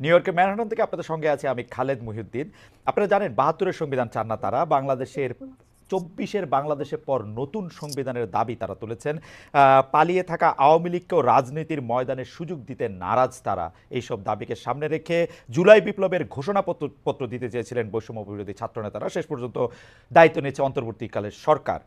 New ইয়র্কের Manhattan থেকে আপনাদের সঙ্গে আছে আমি খালেদ মুহিউদ্দিন। আপনারা জানেন বাহাত্তরের সংবিধান চান না তারা, বাংলাদেশের চব্বিশের বাংলাদেশের পর নতুন সংবিধানের দাবি তারা তুলেছেন। পালিয়ে থাকা আওয়ামী লীগকেও রাজনীতির ময়দানে সুযোগ দিতে নারাজ তারা। এইসব দাবিকে সামনে রেখে জুলাই বিপ্লবের ঘোষণাপত্র, পত্র দিতে চেয়েছিলেন বৈষম্য বিরোধী ছাত্রনেতারা। শেষ পর্যন্ত দায়িত্ব নিয়েছে অন্তর্বর্তীকালের সরকার।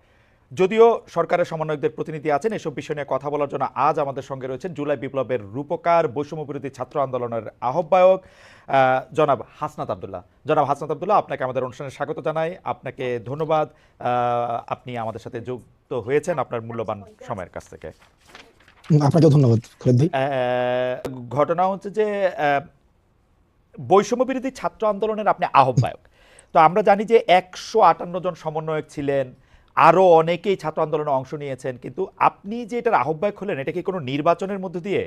যদিও সরকারের সমন্বয়কদের প্রতিনিধি আছেন এসব বিষয় নিয়ে কথা বলার জন্য আজ আমাদের সঙ্গে রয়েছেন জুলাই বিপ্লবের রূপকার বৈষম্য বিরোধী ছাত্র আন্দোলনের আহ্বায়ক আহ, জনাব হাসনাত আবদুল্লাহ। জনাব হাসনাত আবদুল্লাহ আপনাকে আমাদের অনুষ্ঠানে স্বাগত জানাই। আপনাকে ধন্যবাদ। আপনি আমাদের সাথে যুক্ত হয়েছেন আপনার মূল্যবান সময়ের কাছ থেকে। আপনাকে ধন্যবাদ ঘটনা হচ্ছে যে বৈষম্য বিরোধী ছাত্র আন্দোলনের আপনি আহ্বায়ক। তো আমরা জানি যে একশো আটান্ন জন সমন্বয়ক ছিলেন আরও অনেকেই ছাত্র আন্দোলনে অংশ নিয়েছেন, কিন্তু আপনি যে এটার আহ্বায়ক হলেন, এটা কি কোনো নির্বাচনের মধ্যে দিয়ে?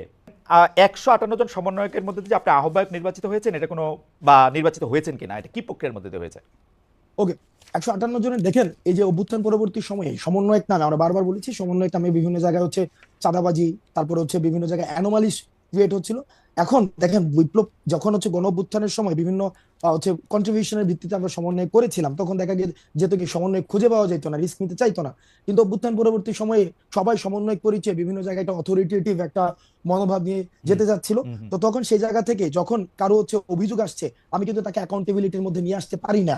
একশো আটান্ন জন সমন্বয়কের মধ্যে দিয়ে আপনি আহ্বায়ক নির্বাচিত হয়েছেন, এটা কোনো বা নির্বাচিত হয়েছেন কিনা, এটা কি প্রক্রিয়ার মধ্যে দিয়ে হয়েছে? ওকে, একশো আটান্ন জনের দেখেন, এই যে অভ্যুত্থান পরবর্তী সময়ে, সমন্বয়ক নামে আমরা বারবার বলেছি, সমন্বয়ক নামে বিভিন্ন জায়গায় হচ্ছে চাঁদাবাজি, তারপরে হচ্ছে বিভিন্ন জায়গায় অ্যানোমালিস ক্রিয়েট হচ্ছিল। এখন দেখেন বিপ্লব যখন হচ্ছে গণ অভ্যুত্থানের সময় বিভিন্ন হচ্ছে কন্ট্রিবিউশনের ভিত্তিতে আমরা সমন্বয় করেছিলাম তখন দেখা গিয়ে যেত কি সমন্বয় খুঁজে পাওয়া যেত না রিস্ক নিতে চাইতো না। কিন্তু অভ্যুত্থান পরবর্তী সময়ে সবাই সমন্বয় করেছে বিভিন্ন জায়গায় একটা অথরিটেটিভ একটা মনোভাব নিয়ে যেতে যাচ্ছিল। তো তখন সেই জায়গা থেকে যখন কারও হচ্ছে অভিযোগ আসছে আমি কিন্তু তাকে অ্যাকাউন্টেবিলিটির মধ্যে নিয়ে আসতে পারি না।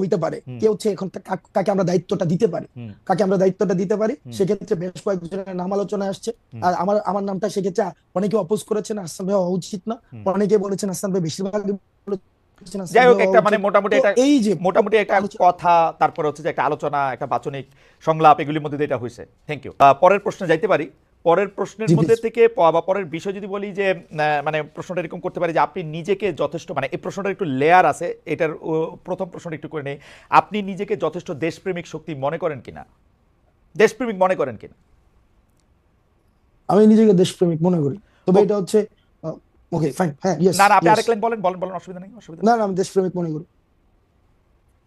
হইতে পারে। কে হচ্ছে এখন কাকে আমরা দায়িত্বটা দিতে পারি। কাকে আমরা দায়িত্বটা দিতে পারি সেক্ষেত্রে বেশ কয়েকজনের নাম আলোচনায় আসছে। আর আমার আমার নামটা সেক্ষেত্রে অনেকে অপোজ করেছেন আসাম ভাই হওয়া উচিত না অনেকে বলেছেন আসাম ভাই বেশিরভাগ যাই হোক একটা মানে মোটামুটি একটা এই যে মোটামুটি একটা আলোচনা- কথা তারপরে হচ্ছে যে একটা আলোচনা একটা বাচনিক সংলাপ এগুলির মধ্যে এটা হয়েছে থ্যাংক ইউ পরের প্রশ্নে যাইতে পারি। পরের প্রশ্নের মধ্যে থেকে বা পরের বিষয় যদি বলি যে মানে প্রশ্নটা এরকম করতে পারি যে আপনি নিজেকে যথেষ্ট মানে এই প্রশ্নটার একটু লেয়ার আছে এটার প্রথম প্রশ্নটা একটু করে নেই। আপনি নিজেকে যথেষ্ট দেশপ্রেমিক শক্তি মনে করেন কিনা? দেশপ্রেমিক মনে করেন কিনা? আমি নিজেকে দেশপ্রেমিক মনে করি। তবে এটা হচ্ছে ওকে ফাইন হ্যাঁ ইয়েস না না আপনি আরেক লাইন বলেন বলেন বলেন অসুবিধা নেই অসুবিধা না না আমি দেশপ্রেমিক মনে করি।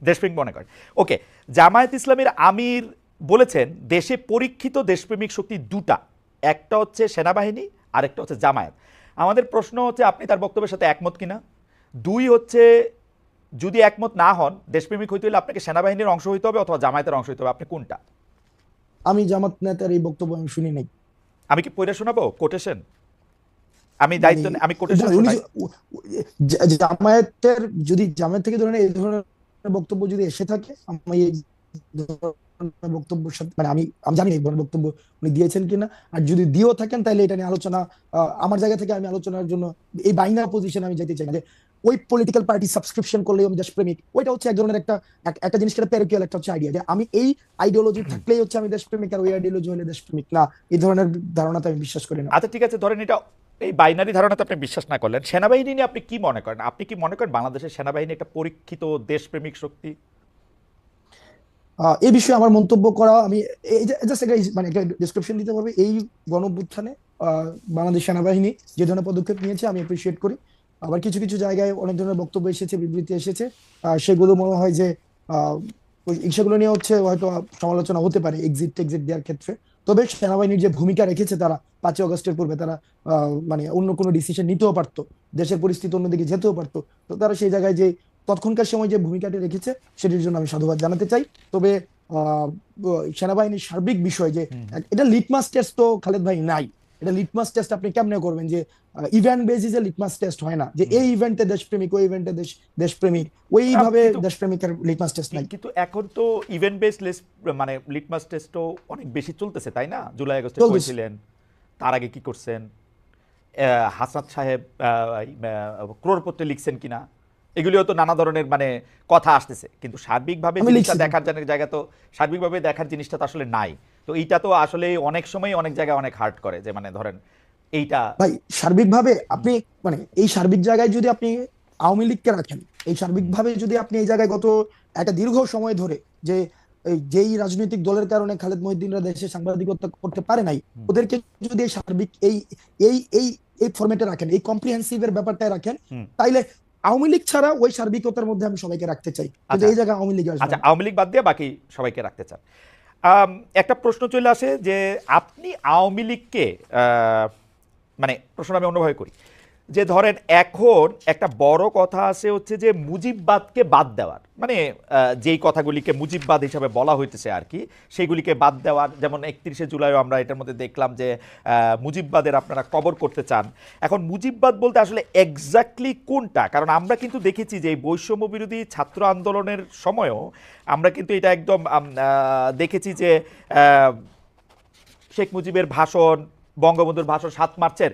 দেশপ্রেমিক মনে করেন। ওকে জামায়াত ইসলামের আমির বলেছেন দেশে পরীক্ষিত দেশপ্রেমিক শক্তি দুটা। একটা হচ্ছে সেনাবাহিনী আরেকটা হচ্ছে জামায়াত। আমাদের প্রশ্ন হচ্ছে আপনি তার বক্তব্যের সাথে একমত কিনা? দুই হচ্ছে যদি একমত না হন দেশপ্রেমিক হইতে হলে আপনাকে সেনাবাহিনীর অংশ হইতে হবে অথবা জামায়াতের অংশ হইতে হবে। আপনি কোনটা? আমি জামাত নেতার এই বক্তব্য আমি শুনি নাই। আমি কি পড়ে শোনাবো? কোটেশন? আমি দায়িত্ব নে- আমি কোটেশন জামায়াতের যদি জামায়াত থেকে ধরেন এই ধরনের বক্তব্য যদি এসে থাকে আমি বক্তব্যের সাথে মানে আমি আমি জানি না এই ধরনের বক্তব্য উনি দিয়েছেন কিনা। আর যদি দিয়েও থাকেন তাহলে এটা নিয়ে আলোচনা আমার জায়গা থেকে আমি আলোচনার জন্য এই বাইনার পজিশন আমি যেতে চাই যে ওই পলিটিক্যাল পার্টি সাবস্ক্রিপশন করলে আমি দেশপ্রেমিক ওইটা হচ্ছে এক ধরনের একটা একটা জিনিস একটা প্যারোকিয়াল একটা হচ্ছে আইডিয়া যে আমি এই আইডিওলজি থাকলেই হচ্ছে আমি দেশপ্রেমিক আর ওই আইডিওলজি হলে দেশপ্রেমিক না এই ধরনের ধারণাতে আমি বিশ্বাস করি না। আচ্ছা ঠিক আছে ধরেন এটা এই বাইনারি ধারণাতে আপনি বিশ্বাস না করলেন। সেনাবাহিনী নিয়ে আপনি কি মনে করেন? আপনি কি মনে করেন বাংলাদেশের সেনাবাহিনী একটা পরীক্ষিত দেশপ্রেমিক শক্তি? এই বিষয়ে আমার মন্তব্য করা আমি মানে একটা ডিসক্রিপশন দিতে পারবে। এই গণঅভ্যুত্থানে আহ, বাংলাদেশ সেনাবাহিনী যে ধরনের পদক্ষেপ নিয়েছে আমি অ্যাপ্রিসিয়েট করি। আবার কিছু কিছু জায়গায় অনেক ধরনের বক্তব্য এসেছে বিবৃতি এসেছে। সেগুলো মনে হয় যে সেগুলো নিয়ে হচ্ছে হয়তো সমালোচনা হতে পারে এক্সিট টেক্সিট দেওয়ার ক্ষেত্রে। তবে সেনাবাহিনীর যে ভূমিকা রেখেছে তারা পাঁচই অগস্টের পূর্বে তারা মানে অন্য কোনো ডিসিশন নিতেও পারতো দেশের পরিস্থিতি অন্যদিকে যেতেও পারতো। তো তারা সেই জায়গায় যে তৎক্ষণকার সময় যে ভূমিকাটি রেখেছে সেটির জন্য আমি সাধুবাদ জানাতে চাই। তবে সেনাবাহিনীর সার্বিক বিষয় যে এটা লিটমাস টেস্ট তো খালেদ ভাই নাই। এটা লিটমাস টেস্ট আপনি কেমনে করবেন যে ইভেন্ট বেসিসে লিটমাস টেস্ট হয় না। যে এই ইভেন্টে দেশপ্রেমিক ওই ইভেন্টে দেশ দেশপ্রেমিক ওইভাবে দেশপ্রেমিকের লিটমাস টেস্ট নাই। কিন্তু এখন তো ইভেন্ট বেস মানে লিটমাস টেস্টও অনেক বেশি চলতেছে তাই না? জুলাই আগস্টে। করেছিলেন তার আগে কি করছেন? আহ, হাসনাত সাহেব ক্রোড়পত্রে লিখছেন কিনা? এগুলিও তো নানা ধরনের মানে কথা আসতেছে। কিন্তু সার্বিকভাবে জিনিসটা দেখার জায়গা- তো সার্বিকভাবে দেখার জিনিসটা তো আসলে নাই। তো এইটা তো আসলে অনেক সময় অনেক জায়গায় অনেক হার্ট করে যে মানে ধরেন এইটা ভাই সার্বিকভাবে আপনি মানে এই সার্বিক জায়গায় যদি আপনি আওয়ামী লীগকে রাখেন এই সার্বিকভাবে যদি আপনি এই জায়গায় গত একটা দীর্ঘ সময় ধরে যে যেই রাজনৈতিক দলের কারণে খালেদ মহিউদ্দিনরা দেশে সাংবাদিকতা করতে পারে নাই ওদেরকে যদি এই সার্বিক এই এই এই এই ফরম্যাটে রাখেন এই কম্প্রিহেন্সিভের ব্যাপারটা রাখেন তাইলে আওয়ামী লীগ ছাড়া ওই সার্বিকতার মধ্যে আমি সবাইকে রাখতে চাই। আচ্ছা। এই জায়গায় আওয়ামী লীগ আচ্ছা আওয়ামী লীগ বাদ দিয়ে বাকি সবাইকে রাখতে চান। একটা প্রশ্ন চলে আসে যে আপনি আওয়ামী লীগকে আহ, মানে প্রশ্ন আমি অন্যভাবে করি। যে ধরেন এখন একটা বড় কথা আছে হচ্ছে যে মুজিববাদকে বাদ দেওয়ার। মানে যেই কথাগুলিকে মুজিববাদ হিসাবে বলা হইতেছে আর কি, সেগুলিকে বাদ দেওয়ার, যেমন একত্রিশে জুলাইও আমরা এটার মধ্যে দেখলাম যে মুজিববাদের আপনারা কবর করতে চান। এখন মুজিববাদ বলতে আসলে এক্স্যাক্টলি কোনটা? কারণ আমরা কিন্তু দেখেছি যে এই বৈষম্য বিরোধী ছাত্র আন্দোলনের সময়ও আমরা কিন্তু এটা একদম দেখেছি যে শেখ মুজিবের ভাষণ, বঙ্গবন্ধুর ভাষণ সাত মার্চের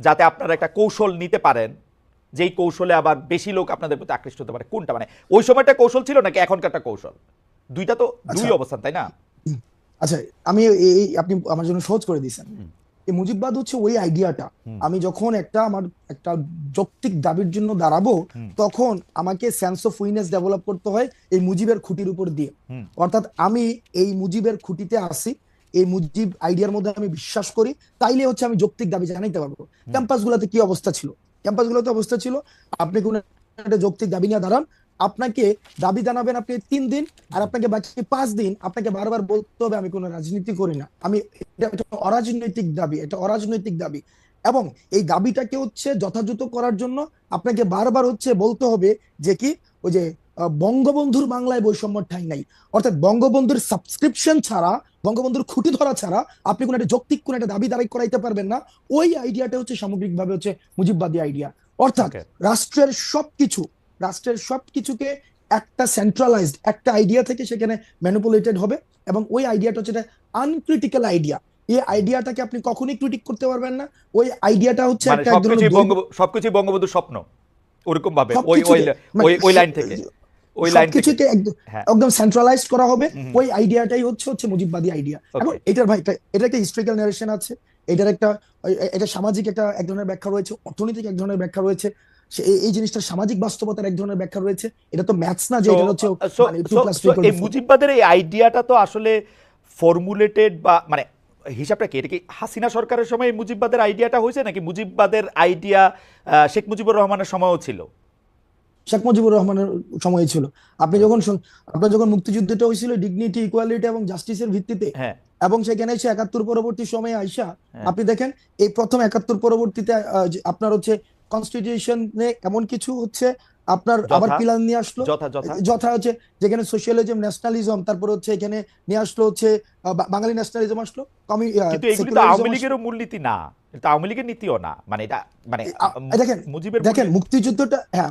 যাতে আপনারা একটা কৌশল নিতে পারেন যেই কৌশলে আবার বেশি লোক আপনাদের প্রতি আকৃষ্ট হতে পারে। কোনটা? মানে ওই সময়টা কৌশল ছিল নাকি এখনকারটা কৌশল? দুইটা তো দুই আচ্ছা। অবস্থান তাই না? আচ্ছা এই- এই আপনি আমার জন্য সহজ করে দিয়েছেন। এই মুজিববাদ হচ্ছে ওই আইডিয়াটা। আমি যখন একটা আমার একটা যৌক্তিক দাবির জন্য দাঁড়াবো তখন আমাকে সেন্স অফ উইনেস ডেভেলপ করতে হয় এই মুজিবের খুঁটির উপর দিয়ে। অর্থাৎ আমি এই মুজিবের খুঁটিতে আসি এই মুজিব আইডিয়ার মধ্যে আমি বিশ্বাস করি তাইলে হচ্ছে আমি যৌক্তিক দাবি জানাইতে পারব। ক্যাম্পাস গুলোতে কি অবস্থা ছিল? ক্যাম্পাস গুলোতে অবস্থা ছিল আপনি কোন একটা যৌক্তিক দাবি নিয়ে দাঁড়ান আপনাকে দাবি জানাবেন আপনি তিন দিন আর আপনাকে বাকি পাঁচ দিন আপনাকে বারবার বলতে হবে আমি কোনো রাজনীতি করি না। আমি এটা একটা অরাজনৈতিক দাবি এটা অরাজনৈতিক দাবি। এবং এই দাবিটাকে হচ্ছে যথাযথ করার জন্য আপনাকে বারবার হচ্ছে বলতে হবে যে কি ওই যে বঙ্গবন্ধুর বাংলায় বৈষম্য ঠাঁই নাই। অর্থাৎ বঙ্গবন্ধুর সাবস্ক্রিপশন ছাড়া বঙ্গবন্ধুর খুঁটি ধরা ছাড়া আপনি কোনো একটা যৌক্তিক কোনো একটা দাবি দাঁড়াই করাইতে পারবেন না। ওই আইডিয়াটা হচ্ছে সামগ্রিকভাবে হচ্ছে মুজিববাদী আইডিয়া। অর্থাৎ. রাষ্ট্রের সবকিছু রাষ্ট্রের সবকিছুকে একটা সেন্ট্রালাইজড একটা আইডিয়া থেকে সেখানে ম্যানিপুলেটেড হবে এবং ওই আইডিয়াটা হচ্ছে আনক্রিটিক্যাল আইডিয়া। এই আইডিয়াটাকে আপনি কখনোই ক্রিটিক করতে পারবেন না। ওই আইডিয়াটা হচ্ছে মানে একটা সবকিছুই বঙ্গবন্ধুর স্বপ্ন ওরকম ভাবে ওই ওই মানে ওই ওই লাইন থেকে। ওই লাইন সবকিছুকে একদম হ্যাঁ। সেন্ট্রালাইজড করা হবে। ওই আইডিয়াটাই হচ্ছে হচ্ছে মুজিববাদী আইডিয়া এখন এটার ভাই এটা- একটা হিস্ট্রিক্যাল নারেশন আছে। এটার একটা এটা সামাজিক একটা এক ধরনের ব্যাখ্যা রয়েছে অর্থনৈতিক এক ধরনের ব্যাখ্যা রয়েছে। এই- জিনিসটার সামাজিক বাস্তবতার এক ধরনের ব্যাখ্যা রয়েছে। এটা তো ম্যাথস না যে এটা হচ্ছে uh, মানে so- 2 plus so 2 equal এই মুজিববাদের এই আইডিয়াটা তো আসলে ফর্মুলেটেড বা মানে হিসাবটা কি? এটা কি হাসিনা সরকারের সময় এই মুজিববাদের আইডিয়াটা হয়েছে নাকি মুজিববাদের আইডিয়া শেখ মুজিবুর রহমানের সময়ও ছিল? শেখ মুজিবুর রহমানের সময় ছিল। আপনি যখন আপনার যখন মুক্তিযুদ্ধটা হয়েছিল ডিগনিটি ইকুয়ালিটি এবং জাস্টিসের ভিত্তিতে হ্যাঁ। এবং সেখানে এসে একাত্তর পরবর্তী সময়ে আইসা হ্যাঁ। আপনি দেখেন এই প্রথম একাত্তর পরবর্তীতে আপনার হচ্ছে কনস্টিটিউশনে এমন কিছু হচ্ছে আপনার আবার পিলার নিয়ে আসলো। যথা হচ্ছে যেখানে সোশ্যালিজম ন্যাশনালিজম তারপরে হচ্ছে এখানে নিয়ে আসলো হচ্ছে বাঙালি ন্যাশনালিজম আসলো কমি- আওয়ামী লীগেরও মূলনীতি না। এটা আওয়ামী লীগের নীতিও না। মানে এটা মানে দেখেন, মুজিবের দেখেন মুক্তিযুদ্ধটা হ্যাঁ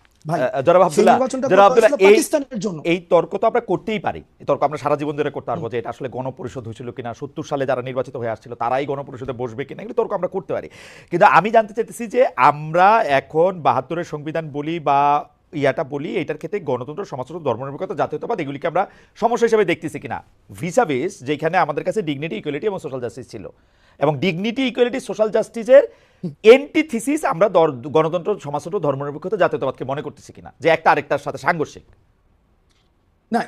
এই এই তর্ক তো আমরা করতেই পারি। এই তর্ক আমরা সারা জীবন ধরে করতে পারব যে এটা আসলে গণপরিষদ হয়েছিল কিনা সত্তর সালে যারা নির্বাচিত হয়ে আসছিল তারাই গণপরিষদে বসবে কিনা এগুলো তর্ক আমরা করতে পারি। কিন্তু আমি জানতে চাইতেছি যে আমরা এখন বাহাত্তরের সংবিধান বলি বা ইয়াটা বলি এটার ক্ষেত্রে গণতন্ত্র সমাজতন্ত্র ধর্মনিরপেক্ষতা জাতীয়তাবাদ এগুলিকে আমরা সমস্যা হিসেবে দেখতেছি কিনা। ভিসা বেস যেখানে আমাদের কাছে ডিগনিটি ইকুয়ালিটি এবং সোশ্যাল জাস্টিস ছিল। এবং ডিগনিটি ইকুয়ালিটি সোশ্যাল জাস্টিসের এন্টিথিসিস আমরা গণতন্ত্র সমাজতন্ত্র ধর্মনিরপেক্ষতা জাতীয়তাবাদকে মনে করতেছি কিনা। যে একটা আরেকটার সাথে সাংঘর্ষিক। না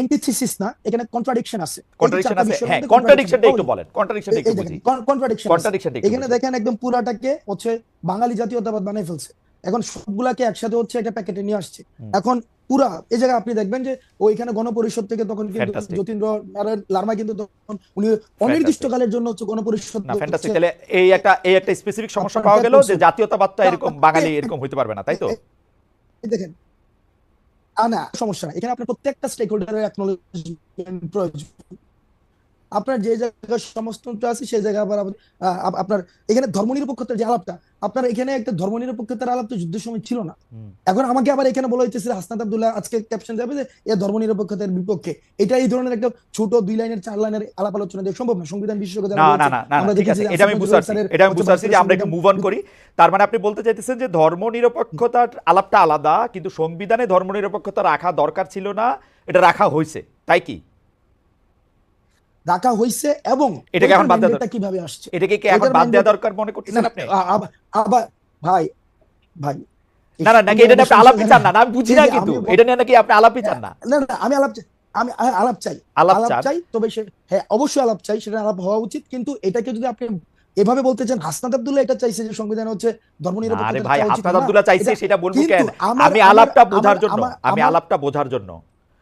এন্টিথিসিস না এখানে কন্ট্রাডিকশন আছে। কন্ট্রাডিকশন আছে হ্যাঁ কন্ট্রাডিকশনটা একটু বলেন। কন্ট্রাডিকশনটা একটু বুঝি। কন্ট্রাডিকশন এখানে দেখেন একদম পুরাটাকে হচ্ছে বাঙালি জাতীয়তাবাদ বানিয়ে ফেলছে। এখন সবগুলাকে একসাথে হচ্ছে একটা প্যাকেটে নিয়ে আসছে। এখন পুরা এই জায়গায় আপনি দেখবেন যে ওইখানে গণপরিষদ থেকে তখন কিন্তু যতীন্দ্র নারায়ণ লার্মা কিন্তু তখন উনি অনির্দিষ্টকালের জন্য হচ্ছে গণপরিষদ তাহলে এই একটা এই একটা স্পেসিফিক সমস্যা পাওয়া গেল যে দেখুন। জাতীয়তাবাদটা এরকম তা- বাঙালি এরকম হইতে পারবে না তাই তো? দেখেন না সমস্যা না এখানে আপনার প্রত্যেকটা স্টেক হোল্ডারের প্রয়োজন। আপনার যে জায়গায় সমাজতন্ত্র আছে সেই জায়গায় আবার আপনার এখানে ধর্মনিরপেক্ষতার যে আলাপটা আপনার এখানে একটা ধর্মনিরপেক্ষতার আলাপ তো যুদ্ধের সময় ছিল না। এখন আমাকে আবার এখানে বলা হইতেছে হাসনাত আব্দুল্লাহ আজকে ক্যাপশন যাবে যে এ ধর্মনিরপেক্ষতার বিপক্ষে। এটা এই ধরনের একটা ছোট দুই লাইনের চার লাইনের আলাপ আলোচনা দিয়ে সম্ভব না। সংবিধান বিশেষজ্ঞ যারা না না না ঠিক আছে এটা আমি বুঝতে পারছি এটা আমি বুঝতে পারছি যে আমরা একটু মুভ অন করি। তার মানে আপনি বলতে চাইতেছেন যে ধর্মনিরপেক্ষতার আলাপটা আলাদা কিন্তু সংবিধানে ধর্মনিরপেক্ষতা রাখা দরকার ছিল না এটা রাখা হয়েছে তাই কি? রাখা হয়েছে এবং এটাকে এখন বাদ দেওয়া কীভাবে আসছে? এটাকে কি এখন বাদ দেওয়া দরকার মনে করতেছেন আপনি? আবার ভাই ভাই না না নাকি এটা আপনি আলাপই চান না? আমি বুঝি না কিন্তু। এটা নিয়ে নাকি আপনি আলাপই চান না? না না আমি আলাপ আমি আলাপ চাই। আলাপ চাই তবে সে হ্যাঁ অবশ্যই আলাপ চাই সেটা আলাপ হওয়া উচিত। কিন্তু এটাকে যদি আপনি এভাবে বলতে চান হাসনাত আব্দুল্লাহ এটা চাইছে যে সংবিধান হচ্ছে আরে ভাই হাসনাত আব্দুল্লাহ চাইছে সেটা বলব কেন? আমি আলাপটা বোঝার জন্য। আমি আলাপটা বোঝার জন্য।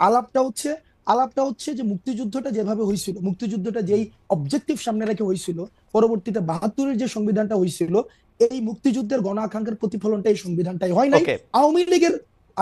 আলাপটা হচ্ছে আলাপটা হচ্ছে যে মুক্তিযুদ্ধটা যেভাবে হয়েছিল মুক্তিযুদ্ধটা যেই অবজেক্টিভ সামনে রেখে হয়েছিল পরবর্তীতে বাহাত্তরের যে সংবিধানটা হয়েছিল এই মুক্তিযুদ্ধের গণ আকাঙ্ক্ষার প্রতিফলনটা এই সংবিধানটাই হয় নাই। আওয়ামী লীগের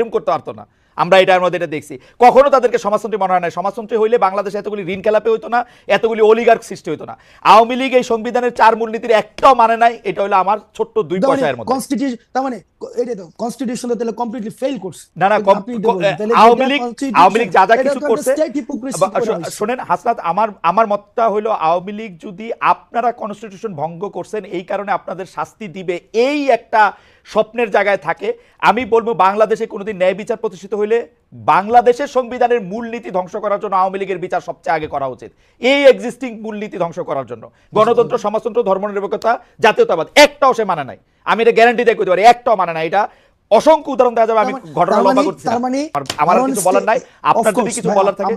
এরম করতে পারতো না। আমরা এটার মধ্যে এটা দেখছি। কখনো তাদেরকে সমাজতন্ত্রী মনে হয় না সমাজতন্ত্রী হইলে বাংলাদেশে এতগুলি ঋণ খেলাপে হইতো না এতগুলি অলিগার্ক সৃষ্টি হইতো না। আওয়ামী লীগ এই সংবিধানের চার মূলনীতির একটাও মানে নাই। এটা হলো আমার ছোট্ট দুই পয়সার মধ্যে। কনস্টিটিউশন তার মানে এটা তো কনস্টিটিউশন তাহলে কমপ্লিটলি ফেল করছে। না না কিন্তু কম- আপনি ক- এটা বললেন, তাহলে আওয়ামী লীগ আওয়ামী লীগ যা যা কিছু করছে state hypocrisy বা- করা শো- হয়েছে। শোনেন হাসনাত আমার আমার মতটা হলো আওয়ামী লীগ যদি আপনারা কনস্টিটিউশন ভঙ্গ করছেন এই কারণে আপনাদের শাস্তি দিবে এই একটা স্বপ্নের জায়গায় থাকে। আমি বলব বাংলাদেশে কোনোদিন ন্যায় বিচার প্রতিষ্ঠিত হইলে বাংলাদেশের সংবিধানের মূলনীতি ধ্বংস করার জন্য আওয়ামী লীগের বিচার সবচেয়ে আগে করা উচিত। এই এক্সিস্টিং মূলনীতি ধ্বংস করার জন্য। গণতন্ত্র সমাজতন্ত্র ধর্মনিরপেক্ষতা জাতীয়তাবাদ একটাও সে মানে নাই। আমি এটা গ্যারান্টি দিয়ে করতে পারি একটাও মানে নাই। এটা অসংখ্য উদাহরণ দেওয়া যাবে আমি মানে- ঘটনা লম্বা মানে- করছি মানে আমার- কিছু বলার নাই। আপনার যদি কিছু বলার থাকে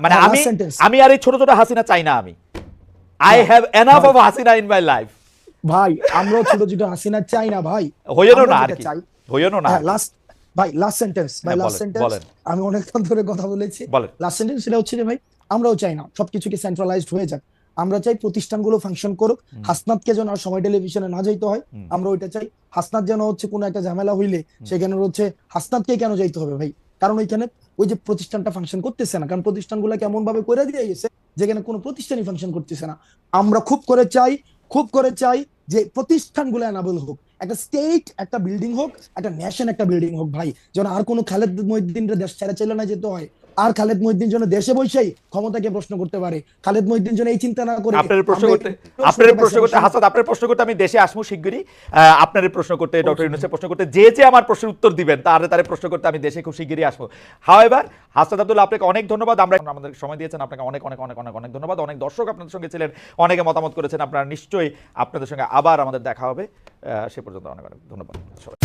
মানে আমি আমি আর এই ছোট ছোট হাসিনা চাই না আমি। I have enough of Hasina in my life ভাই আমরাও ছোট ছোট হাসিনা চাই না ভাই। হইও না আর কি। হইও না হ্যাঁ লাস্ট ভাই লাস্ট সেন্টেন্স ভাই হ্যাঁ, লাস্ট সেন্টেন্স। আমি অনেকক্ষণ ধরে কথা বলেছি। লাস্ট সেন্টেন্স সেটা হচ্ছে যে ভাই আমরাও চাই না সবকিছু কি সেন্ট্রালাইজড হয়ে যাক। আমরা চাই প্রতিষ্ঠানগুলো ফাংশন করুক। হাসনাতকে যেন আর সময় টেলিভিশনে না যাইতে হয় আমরা ওইটা চাই। হাসনাত যেন হচ্ছে কোনো একটা ঝামেলা হইলে সেখানে হচ্ছে হাসনাতকে কেন যাইতে হবে ভাই? কারণ ওইখানে ওই যে প্রতিষ্ঠানটা ফাংশন করতেছে না কারণ প্রতিষ্ঠানগুলো কেমন ভাবে করে দিয়ে গেছে যেখানে কোনো প্রতিষ্ঠানই ফাংশন করতেছে না। আমরা খুব করে চাই খুব করে চাই যে প্রতিষ্ঠানগুলো অ্যানাবল হোক, একটা স্টেট একটা বিল্ডিং হোক, একটা ন্যাশন একটা বিল্ডিং হোক ভাই। যেন আর কোনো খালেদ মধ্যে দেশ ছেড়ে চলে না যেতে হয়। আর খালেদ মহিদ্দিন যেন দেশে বসেই ক্ষমতাকে প্রশ্ন করতে পারে। খালেদ মহিদ্দিন যেন এই চিন্তা না করে আপনার প্রশ্ন করতে আপনার প্রশ্ন করতে। হাসাদ আপনার প্রশ্ন করতে আমি দেশে আসব শিগগিরই। আপনার প্রশ্ন করতে ডক্টর ইউনুসের প্রশ্ন করতে যে যে আমার প্রশ্নের উত্তর দিবেন তারে তারে প্রশ্ন করতে আমি দেশে খুব শিগগিরই আসব। হাওয়েভার হাসাদ আব্দুল্লাহ আপনাকে অনেক ধন্যবাদ। আমরা আমাদের সময় দিয়েছেন। আপনাকে অনেক অনেক অনেক অনেক অনেক ধন্যবাদ। অনেক দর্শক আপনাদের সঙ্গে ছিলেন অনেকে মতামত করেছেন। আপনারা নিশ্চয়ই আপনাদের সঙ্গে আবার আমাদের দেখা হবে। আহ, সে পর্যন্ত অনেক অনেক ধন্যবাদ। সবাই